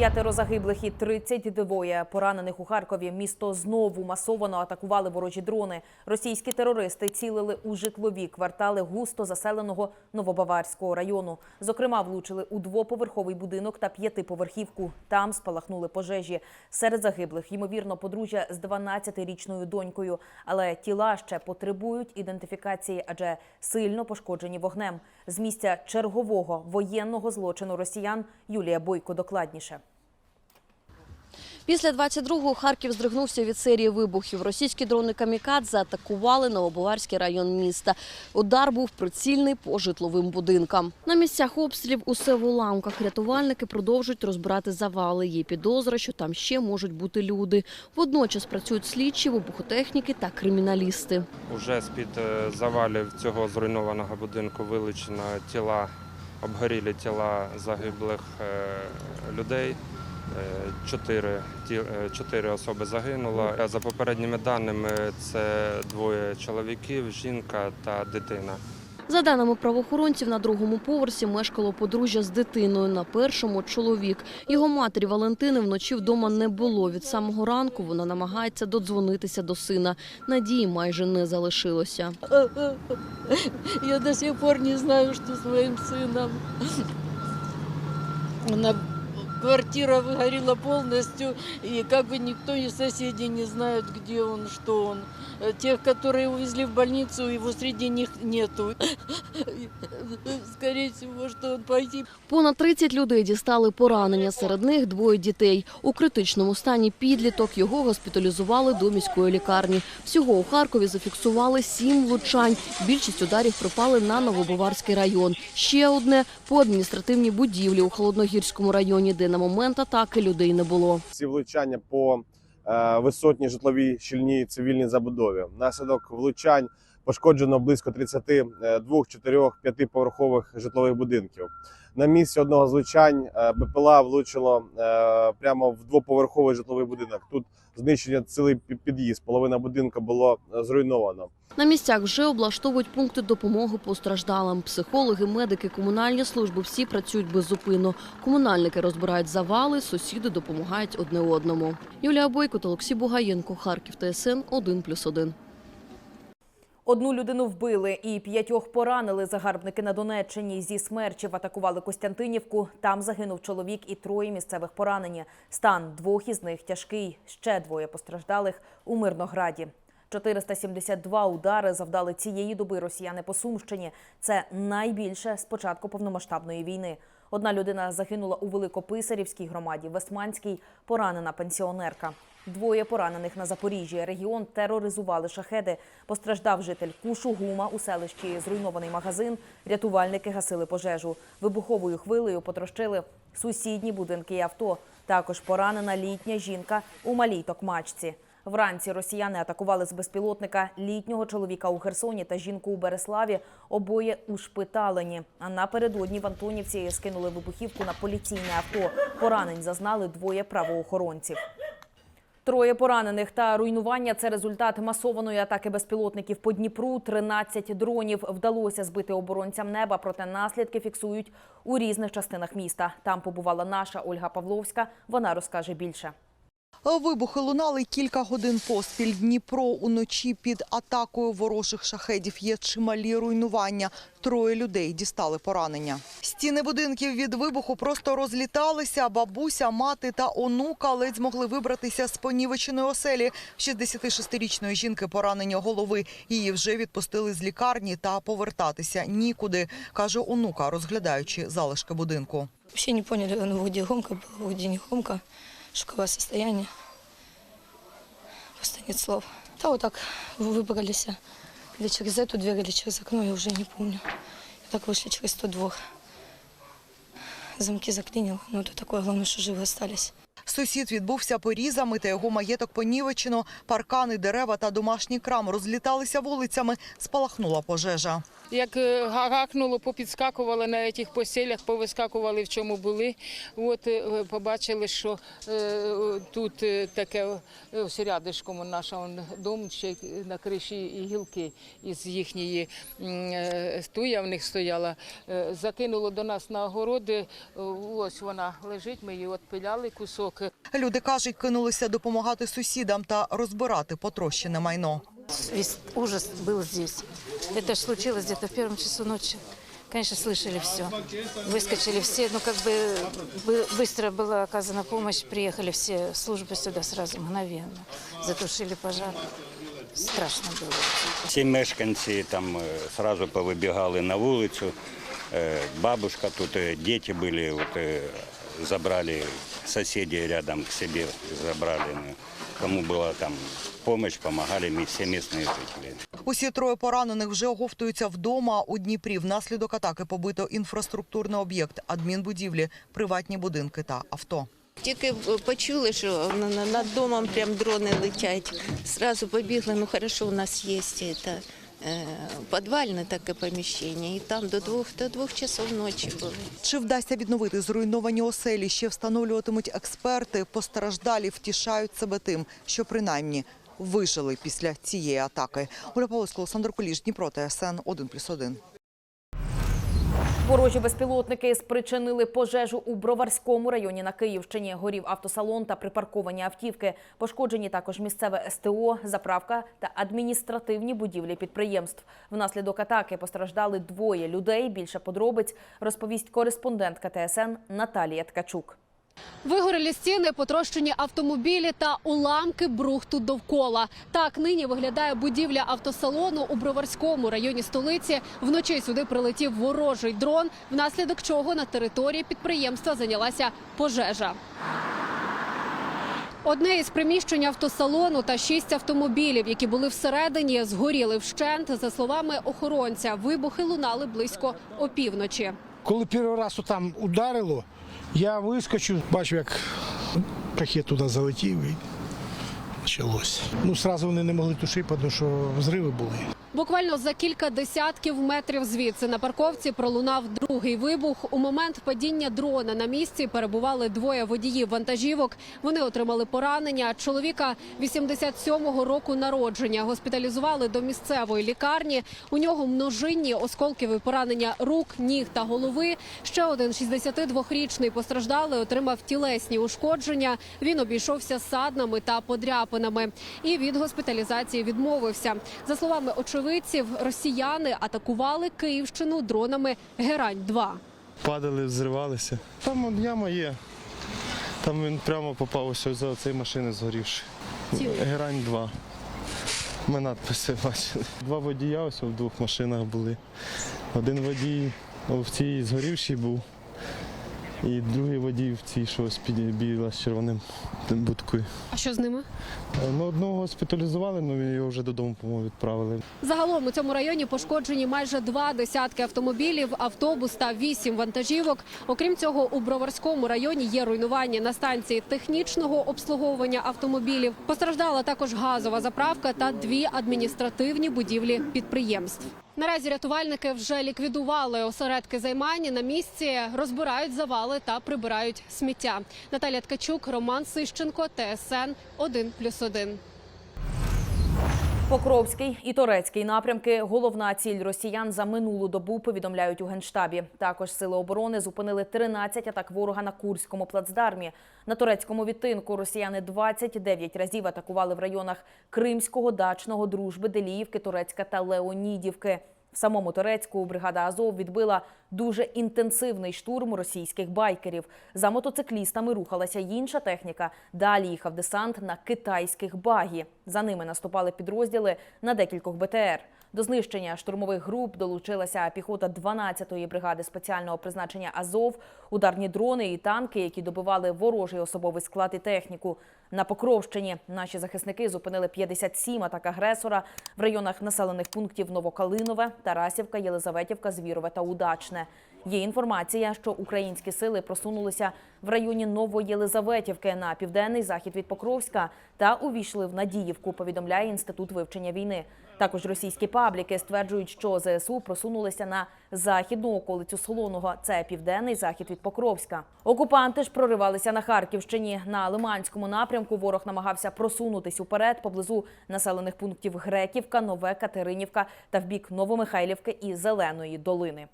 П'ятеро загиблих і 32 поранених у Харкові. Місто знову масовано атакували ворожі дрони. Російські терористи цілили у житлові квартали густо заселеного Новобаварського району. Зокрема, влучили у двоповерховий будинок та п'ятиповерхівку. Там спалахнули пожежі. Серед загиблих, ймовірно, подружжя з 12-річною донькою. Але тіла ще потребують ідентифікації, адже сильно пошкоджені вогнем. З місця чергового воєнного злочину росіян Юлія Бойко докладніше. Після 22-го Харків здригнувся від серії вибухів. Російські дрони «Камікадзе» заатакували Новобаварський район міста. Удар був прицільний по житловим будинкам. На місцях обстрілів усе в уламках. Рятувальники продовжують розбирати завали. Є підозра, що там ще можуть бути люди. Водночас працюють слідчі, вибухотехніки та криміналісти. Уже з-під е, завалів цього зруйнованого будинку вилучено тіла, обгорілі тіла загиблих е, людей. Е, Чотири, ті- е, чотири особи загинуло. За попередніми даними, це двоє чоловіків, жінка та дитина. За даними правоохоронців, на другому поверсі мешкало подружжя з дитиною. На першому – чоловік. Його матері Валентини вночі вдома не було. Від самого ранку вона намагається додзвонитися до сина. Надії майже не залишилося. Я до сих пор не знаю, что с моим сыном. Она квартира выгорела полностью, и как бы никто из соседей не знает, где он, что он. Э, Тех, которые увезли в больницу, его среди них нету. Скорее всего, что он погиб. Понад 30 людей дістали поранення. Серед них двоє дітей. У критичному стані підліток. Його госпіталізували до міської лікарні. Всього у Харкові зафіксували сім влучань. Більшість ударів припали на Новобаварський район. Ще одне – по адміністративній будівлі у Холодногірському районі, де на момент атаки людей не було. ці влучання по е, висотній житловій щільній цивільній забудові. Наслідок влучань пошкоджено близько 32, 4, 5 поверхових житлових будинків. На місці одного з влучань е, БПЛА влучило е, прямо в двоповерховий житловий будинок. Тут знищення цілий під'їзд. Половина будинку було е, зруйновано. На місцях вже облаштовують пункти допомоги постраждалим. Психологи, медики, комунальні служби – всі працюють беззупинно. Комунальники розбирають завали, сусіди допомагають одне одному. Юлія Бойко та Олексій Бугаєнко, Харків, ТСН 1+,1. Одну людину вбили і п'ятьох поранили загарбники на Донеччині. Зі смерчів атакували Костянтинівку. Там загинув чоловік і троє місцевих поранені. Стан двох із них тяжкий. Ще двоє постраждалих у Мирнограді. 472 удари завдали цієї доби росіяни по Сумщині. Це найбільше з початку повномасштабної війни. Одна людина загинула у Великописарівській громаді, Весманській поранена пенсіонерка. Двоє поранених на Запоріжжі. Регіон тероризували шахеди. Постраждав житель Кушугума у селищі зруйнований магазин. Рятувальники гасили пожежу. Вибуховою хвилею потрощили сусідні будинки і авто. Також поранена літня жінка у малій токмачці. Вранці росіяни атакували з безпілотника літнього чоловіка у Херсоні та жінку у Береславі. Обоє ушпиталені. А напередодні в Антонівці скинули вибухівку на поліційне авто. Поранень зазнали двоє правоохоронців. Троє поранених та руйнування це результат масованої атаки безпілотників по Дніпру. 13 дронів вдалося збити оборонцям неба, проте наслідки фіксують у різних частинах міста. Там побувала наша Ольга Павловська. Вона розкаже більше. Вибухи лунали кілька годин поспіль. Дніпро уночі під атакою ворожих шахедів є чималі руйнування. Троє людей дістали поранення. Стіни будинків від вибуху просто розліталися. Бабуся, мати та онука ледь змогли вибратися з понівеченої оселі. 66-річної жінки поранення голови. Її вже відпустили з лікарні та повертатися нікуди, каже онука, розглядаючи залишки будинку. Вообще не поняли, ну, где громко было, где не громко, шоковое состояние. Просто нет слов. Да вот так выбрались. Или через эту дверь, или через окно, я уже не помню. И так вышли через тот двор. Замки заклинило, но это такое, главное, что живы остались. Сусід відбувся порізами та його маєток понівечено. Паркани, дерева та домашній крам розліталися вулицями. Спалахнула пожежа. Як е, га- гакнуло, попідскакували на цих постелях, повискакували в чому були. От е, побачили, що е, тут е, таке е, ось рядишком наша он, дом, ще на криші і гілки із їхньої м, е, туя в них стояла. Е, Закинуло до нас на огороди. Е, Ось вона лежить, ми її отпиляли кусок. Люди кажуть, кинулися допомагати сусідам та розбирати потрощене майно. Весь ужас был здесь. Это ж случилось где-то в первом часу ночи. Конечно, слышали все. Выскочили все, ну как бы бы- быстро была оказана помощь, приехали все службы сюда сразу, мгновенно. Затушили пожар. Страшно было. Всі мешканці там е, сразу повибігали на вулицю. Е, Бабушка тут, е, діти були, от, е, забрали сусіди рядом к себе, забрали. ну, Кому була там допомога, допомагали мі- всі місцеві жителі. Усі троє поранених вже оговтуються вдома у Дніпрі. Внаслідок атаки побито інфраструктурний об'єкт, адмінбудівлі, приватні будинки та авто. Тільки почули, що на- на- над домом прям дрони летять. Сразу побігли, ну хорошо, у нас є це, е, підвальне таке поміщення, і там до двох, до двох часов ночі були. Чи вдасться відновити зруйновані оселі? Ще встановлюватимуть експерти. Постраждалі втішають себе тим, що принаймні вижили після цієї атаки. Оля Павловська, Олександр Куліш, Дніпро, ТСН 1+,1. Ворожі безпілотники спричинили пожежу у Броварському районі на Київщині. Горів автосалон та припарковані автівки. Пошкоджені також місцеве СТО, заправка та адміністративні будівлі підприємств. Внаслідок атаки постраждали двоє людей. Більше подробиць розповість кореспондентка ТСН Наталія Ткачук. Вигорілі стіни, потрощені автомобілі та уламки брухту довкола. Так нині виглядає будівля автосалону у Броварському районі столиці. Вночі сюди прилетів ворожий дрон, внаслідок чого на території підприємства зайнялася пожежа. Одне із приміщень автосалону та шість автомобілів, які були всередині, згоріли вщент. За словами охоронця, вибухи лунали близько опівночі. Коли перший раз там ударило, я вискочу, бачу, як пакет туди залетів і почалось. Ну, одразу вони не могли тушити, тому що взриви були. Буквально за кілька десятків метрів звідси на парковці пролунав другий вибух. У момент падіння дрона на місці перебували двоє водіїв вантажівок. Вони отримали поранення. Чоловіка 87-го року народження госпіталізували до місцевої лікарні. У нього множинні осколкові поранення рук, ніг та голови. Ще один 62-річний постраждалий отримав тілесні ушкодження. Він обійшовся саднами та подряпинами і від госпіталізації відмовився. За словами очевидців, росіяни атакували Київщину дронами Герань-2. падали, взривалися. Там яма є. Там він прямо попав ось за цієї машини згорівши. Герань 2. Ми надписи бачили. Два водія ось в двох машинах були. Один водій в цій згорівшій був. І другий водій в цій, що ось під біла з червоним будкою. А що з ними? Ну, одного госпіталізували, ну його вже додому, по-моєму, відправили. Загалом у цьому районі пошкоджені майже два десятки автомобілів, автобус та вісім вантажівок. Окрім цього, у Броварському районі є руйнування на станції технічного обслуговування автомобілів. Постраждала також газова заправка та дві адміністративні будівлі підприємств. Наразі рятувальники вже ліквідували осередки займання на місці, розбирають завали та прибирають сміття. Наталія Ткачук, Роман Сищенко, ТСН 1+,1. Покровський і Торецький напрямки – головна ціль росіян за минулу добу, повідомляють у Генштабі. Також сили оборони зупинили 13 атак ворога на Курському плацдармі. На турецькому відтинку росіяни 29 разів атакували в районах Кримського, Дачного, Дружби, Деліївки, Турецька та Леонідівки. В самому Турецьку бригада Азов відбила дуже інтенсивний штурм російських байкерів. За мотоциклістами рухалася інша техніка. Далі їхав десант на китайських багі. За ними наступали підрозділи на декількох БТР. До знищення штурмових груп долучилася піхота 12-ї бригади спеціального призначення Азов, ударні дрони і танки, які добивали ворожий особовий склад і техніку. На Покровщині наші захисники зупинили 57 атак агресора в районах населених пунктів Новокалинове, Тарасівка, Єлизаветівка, Звірове та Удачне. Є інформація, що українські сили просунулися в районі Новоєлизаветівки на південний захід від Покровська та увійшли в Надіївку, повідомляє Інститут вивчення війни. Також російські пабліки стверджують, що ЗСУ просунулися на західну околицю Солоного. Це південний захід від Покровська. Окупанти ж проривалися на Харківщині. На Лиманському напрямку ворог намагався просунутись уперед поблизу населених пунктів Греківка, Нове Катеринівка та в бік Новомихайлівки і Зеленої долини.